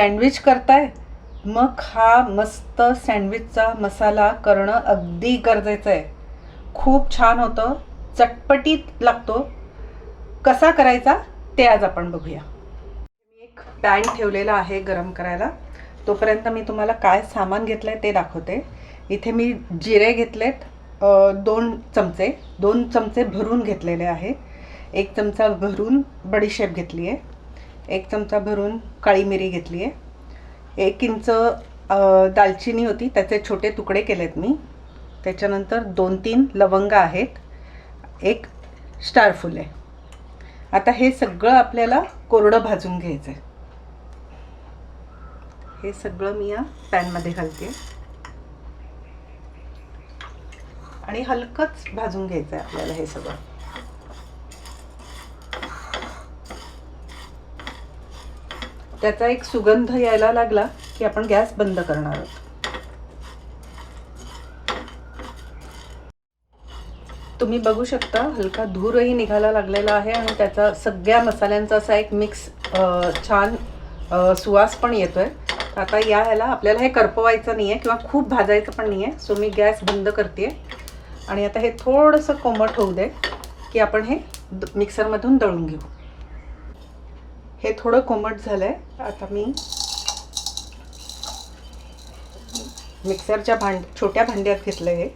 Sandwich करताय? मग हा मस्त सँडविचचा मसाला करणं अगदी गरजेचं आहे. खूप छान होतं. चटपटीत लागतो. कसा करायचा ते आज आपण बघूया. मी एक पॅन ठेवलेला आहे गरम करायला. तोपर्यंत मी तुम्हाला काय सामान घेतलं आहे ते दाखवते. इथे मी जिरे घेतलेत. दोन चमचे दोन चमचे भरून घेतलेले आहे. एक चमचा भरून बडीशेप घेतली आहे एक चमचा भरून काळी मिरी घेतली आहे. एक इंच दालचिनी होती त्याचे छोटे तुकडे केलेत मी. त्याच्यानंतर दोन तीन लवंग आहेत. एक स्टारफुल आहे आता हे सगळं आपल्याला कोरडं भाजून घ्यायचं आहे हे सगळं मी या पॅनमध्ये घालते. आणि हलकंच भाजून घ्यायचं आहे आपल्याला हे सगळं. त्याचा एक सुगंध यायला लागला की आपण गॅस बंद करणार आहोत. तुम्ही बघू शकता हलका धूरही निघायला लागलेला आहे आणि त्याचा सगळ्या मसाल्यांचा असा एक मिक्स छान सुवास पण येतोय. आता या ह्याला आपल्याला हे करपवायचं नाही आहे किंवा खूप भाजायचं पण नाही आहे सो मी गॅस बंद करते आणि आता हे थोडंसं कोमट होऊ दे की आपण हे मिक्सरमधून दळून घेऊ. हे थोडं कोमट झालं आहे आता मी मिक्सरच्या भांड छोट्या भांड्यात घेतलं हे.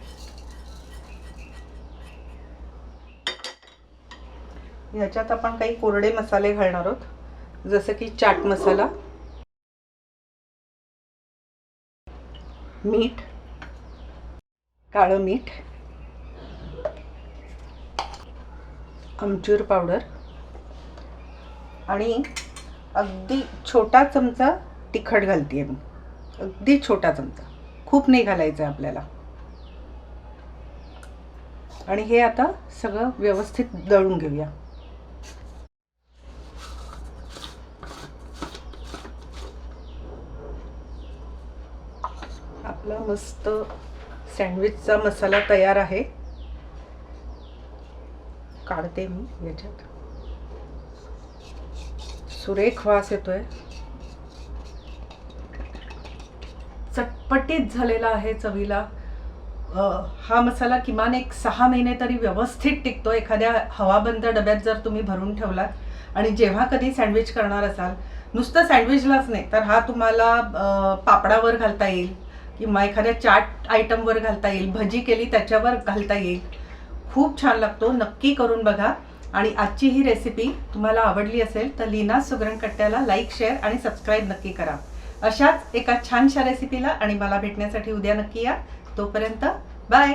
ह्याच्यात आपण काही कोरडे मसाले घालणार आहोत. जसं की चाट मसाला मीठ काळं मीठ आमचूर पावडर आणि अगदी छोटा चमचा तिखट घालते मी. अगदी छोटा चमचा. खूप नाही घालायचं आहे आपल्याला. आणि हे आता सगळं व्यवस्थित दळून घेऊया. आपला मस्त सँडविचचा मसाला तयार आहे. काढते मी याच्यात. सुरेख वास येतोय. चटपटीत झालेला आहे चवीला. हा मसाला किमान एक सहा महिने तरी व्यवस्थित टिकतो. एखाद्या हवाबंद डब्यात जर तुम्ही भरून ठेवलात आणि जेव्हा कधी सँडविच करणार असाल नुसतं सँडविचलाच नाही तर हा तुम्हाला पापडावर घालता येईल किंवा एखाद्या चाट आयटमवर घालता येईल भजी केली त्याच्यावर घालता येईल. खूप छान लागतो. नक्की करून बघा. आणि आजची ही रेसिपी तुम्हाला आवडली असेल तर लीना सुगरण कट्ट्याला लाईक शेअर आणि सबस्क्राईब नक्की करा. अशाच एका छानशा रेसिपीला आणि मला भेटण्यासाठी उद्या नक्की या. तोपर्यंत बाय